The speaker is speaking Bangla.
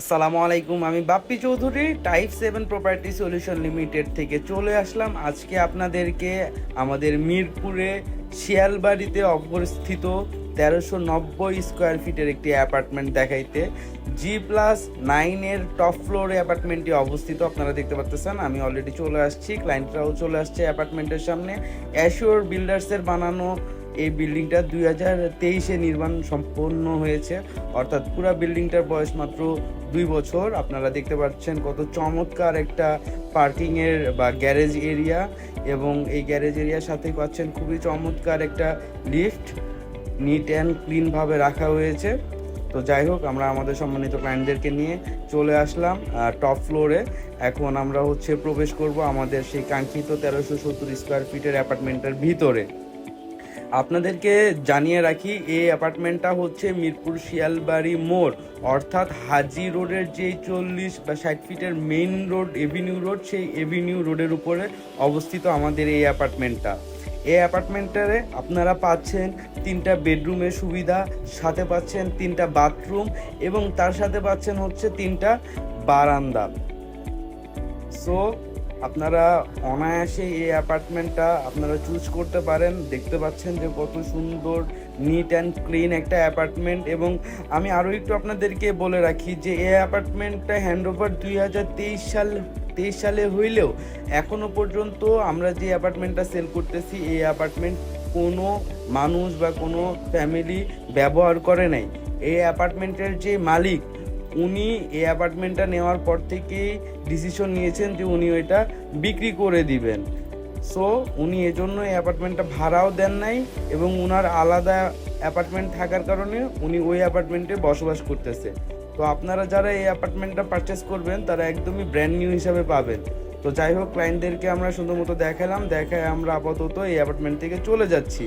আসসালামু আলাইকুম, আমি Bappi Chowdhury Type Seven Property Solution Limited থেকে চলে আসলাম। আজকে আপনাদেরকে আমাদের মিরপুরে শিয়ালবাড়িতে অবস্থিত তেরোশো নব্বই স্কোয়ার ফিটের একটি অ্যাপার্টমেন্ট দেখাইতে। জি প্লাস নাইনের টপ ফ্লোরে অ্যাপার্টমেন্টটি অবস্থিত, আপনারা দেখতে পাচ্ছেন আমি অলরেডি চলে আসছি ক্লায়েন্টরাও চলে আসছে অ্যাপার্টমেন্টের সামনে। অ্যাশিওর বিল্ডার্সের বানানো এই বিল্ডিংটা দুই হাজার তেইশে নির্মাণ সম্পন্ন হয়েছে। অর্থাৎ পুরো বিল্ডিংটার বয়স মাত্র দুই বছর। আপনারা দেখতে পাচ্ছেন কত চমৎকার একটা পার্কিংয়ের বা গ্যারেজ এরিয়া এবং এই গ্যারেজ এরিয়ার সাথে পাচ্ছেন খুবই চমৎকার একটা লিফট। নিট অ্যান্ড ক্লিনভাবে রাখা হয়েছে। তো যাই হোক, আমরা আমাদের সম্মানিত ক্লায়েন্টদেরকে নিয়ে চলে আসলাম টপ ফ্লোরে। এখন আমরা হচ্ছে প্রবেশ করব আমাদের সেই কাঙ্ক্ষিত তেরোশো সত্তর স্কোয়ার ফিটের অ্যাপার্টমেন্টের ভিতরে। আপনাদেরকে জানিয়ে রাখি এই অ্যাপার্টমেন্টটা হচ্ছে মিরপুর শিয়ালবাড়ি মোড়। অর্থাৎ হাজি রোডের যে চল্লিশ বা ষাট ফিটের মেইন রোড, এভিনিউ রোড, সেই এভিনিউ রোডের উপরে অবস্থিত আমাদের এই অ্যাপার্টমেন্টটা। এই অ্যাপার্টমেন্টারে আপনারা পাচ্ছেন তিনটা বেডরুমের সুবিধা, সাথে পাচ্ছেন তিনটা বাথরুম এবং তার সাথে পাচ্ছেন হচ্ছে তিনটা বারান্দা। সো আপনারা অনায়াসে এই অ্যাপার্টমেন্টটা আপনারা চুজ করতে পারেন। দেখতে পাচ্ছেন যে কত সুন্দর নিট অ্যান্ড ক্লিন একটা অ্যাপার্টমেন্ট এবং আমি আরও একটু আপনাদেরকে বলে রাখি যে এই অ্যাপার্টমেন্টটা হ্যান্ড ওভার দুই হাজার তেইশ সাল, তেইশ সালে হইলেও এখনও পর্যন্ত আমরা যে অ্যাপার্টমেন্টটা সেল করতেছি, এই অ্যাপার্টমেন্ট কোনো মানুষ বা কোনো ফ্যামিলি ব্যবহার করে নাই। এই অ্যাপার্টমেন্টের যে মালিক উনি এই অ্যাপার্টমেন্টটা নেওয়ার পর থেকেই ডিসিশন নিয়েছেন যে উনি ওইটা বিক্রি করে দিবেন। সো উনি এজন্য এই অ্যাপার্টমেন্টটা ভাড়াও দেন নাই এবং উনার আলাদা অ্যাপার্টমেন্ট থাকার কারণে উনি ওই অ্যাপার্টমেন্টে বসবাস করতেছে। তো আপনারা যারা এই অ্যাপার্টমেন্টটা পারচেস করবেন, তারা একদমই ব্র্যান্ড নিউ হিসাবে পাবেন। তো যাই হোক ক্লায়েন্টদেরকে আমরা সুন্দর মতো দেখালাম, দেখায় আমরা আপাতত এই অ্যাপার্টমেন্ট থেকে চলে যাচ্ছি।